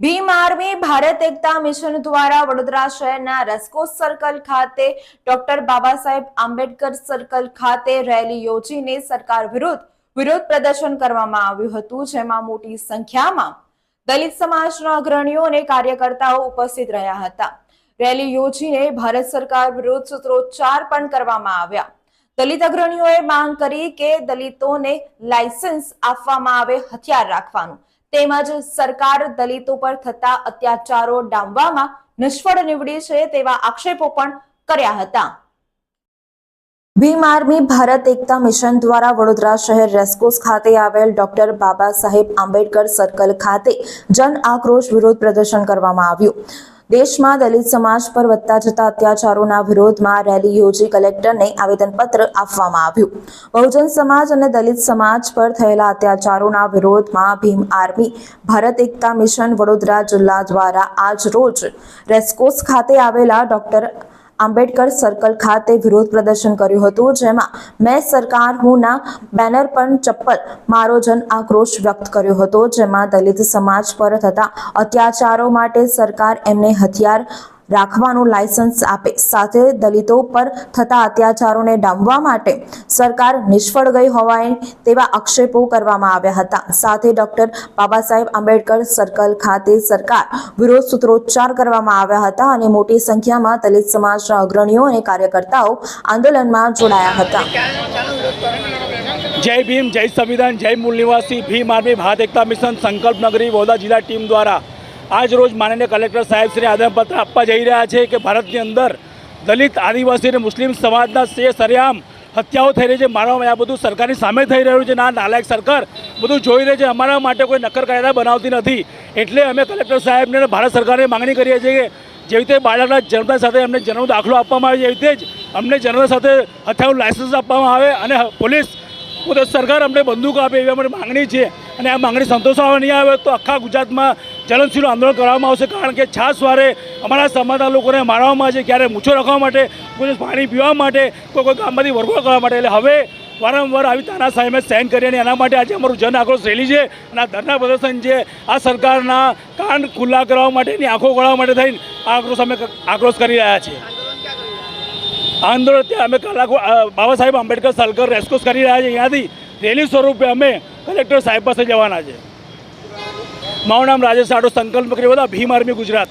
Bhim army, Bharat Ekta mission દ્વારા વડોદરા શહેરના રેસ્કોસ circle ખાતે ડોક્ટર બાબા સાહેબ આંબેડકર સર્કલ ખાતે રેલી યોજીને સરકાર વિરુદ્ધ વિરોધ પ્રદર્શન કરવામાં આવ્યું હતું, જેમાં મોટી સંખ્યામાં દલિત સમાજના અગ્રણીઓ અને કાર્યકર્તાઓ ઉપસ્થિત રહ્યા હતા. રેલી યોજીને ભારત સરકાર વિરુદ્ધ સૂત્રોચ્ચાર પણ કરવામાં આવ્યા. દલિત અગ્રણીઓએ માંગ કરી કે દલિતોને લાયસન્સ આપવામાં આવે, હથિયાર રાખવાનું. તેમજ સરકાર દલિતો પર થતા અત્યાચારો ડામવામાં નિષ્ફળ નીવડી છે તેવા આક્ષેપો પણ કર્યા હતા. ભીમ આર્મી ભારત એકતા મિશન દ્વારા વડોદરા શહેર રેસ્કોસ ખાતે આવેલ ડોક્ટર બાબા સાહેબ આંબેડકર સર્કલ ખાતે જન આક્રોશ વિરોધ પ્રદર્શન કરવામાં આવ્યું. દેશમાં દલિત સમાજ પર વધતા જતા અત્યાચારોના વિરોધમાં રેલી યોજી કલેક્ટરને આવેદનપત્ર આપવામાં આવ્યું. બહુજન સમાજ અને દલિત સમાજ પર થયેલા અત્યાચારોના વિરોધમાં ભીમ આર્મી, ભારત એકતા મિશન વડોદરા જિલ્લા દ્વારા આજ રોજ રેસ્કોસ ખાતે આવેલા ડોક્ટર આંબેડકર સર્કલ ખાતે વિરોધ પ્રદર્શન કર્યું હતું, જેમાં મેં સરકાર હુંના બેનર પર ચપ્પલ, મારો જન આક્રોશ વ્યક્ત કર્યો હતો, જેમાં દલિત સમાજ પર થતા અત્યાચારો માટે સરકાર એમને હથિયાર રાખવાનું લાયસન્સ આપે. સાથે દલિતો પર થતા અત્યાચારોને ડામવા માટે સરકાર નિષ્ફળ ગઈ હોવાય તેવા આક્ષેપો કરવામાં આવ્યા હતા. સાથે ડોક્ટર બાબા સાહેબ આંબેડકર સર્કલ ખાતે સરકાર વિરોધ સૂત્રોચ્ચાર કરવામાં આવ્યા હતા અને મોટી સંખ્યામાં દલિત સમાજના અગ્રણીઓ અને કાર્યકર્તાઓ આંદોલનમાં જોડાયા હતા. જય ભીમ, જય સંવિધાન, જય મૂળ નિવાસી. ભીમ આર્મી ભારત એકતા મિશન સંકલ્પ નગરી વડોદરા જિલ્લા ટીમ દ્વારા આજ રોજ માનનીય કલેક્ટર સાહેબ શ્રી આદનપત્ર આપવા જઈ રહ્યા છે કે ભારતની અંદર દલિત, આદિવાસી અને મુસ્લિમ સમાજના સે સરેઆમ હત્યાઓ થઈ રહી છે. મારવામાં આ બધું સરકારની સામે થઈ રહ્યું છે ના નાલાયક સરકાર બધું જોઈ રહી છે. અમારા માટે કોઈ નક્કર કાયદા બનાવતી નથી. એટલે અમે કલેક્ટર સાહેબને ભારત સરકારને માંગણી કરીએ છીએ કે જેવી રીતે બાળકના જન્મ સાથે અમને જન્મ દાખલો આપવામાં આવે એવી રીતે જ અમને જન્મ સાથે હથિયારનું લાયસન્સ આપવામાં આવે અને પોલીસ પોતે સરકાર અમને બંદૂકો આપે એવી અમારી માંગણી છે. અને આ માંગણી સંતોષવામાં નહીં આવે તો આખા ગુજરાતમાં જલનશીલ આંદોલન કરવામાં આવશે કારણ કે છાસવારે અમારા સમાજના લોકોને મારવામાં આવે છે, ક્યારે મૂછો રાખવા માટે, કોઈ પાણી પીવા માટે, કોઈ કોઈ ગામમાંથી વરઘોડ કરવા માટે. એટલે હવે વારંવાર આવી તાના અમે સહન કરી અને એના માટે આજે અમારું જન આક્રોશ રેલી છે અને આ ધરના પ્રદર્શન છે આ સરકારના કાન ખુલ્લા કરવા માટેની આંખો ગળવા માટે થઈને આક્રોશ અમે આક્રોશ કરી રહ્યા છીએ. આંદોલન ત્યાં અમે કલાકો બાબા સાહેબ આંબેડકર સલકર રેસ્કોસ કરી રહ્યા છીએ અહીંયાથી રેલી સ્વરૂપે અમે કલેક્ટર સાહેબ પાસે જવાના છે. મારું નામ રાજેશ સાડો સંકલ્પ કરી બધા ભીમ આર્મી ગુજરાત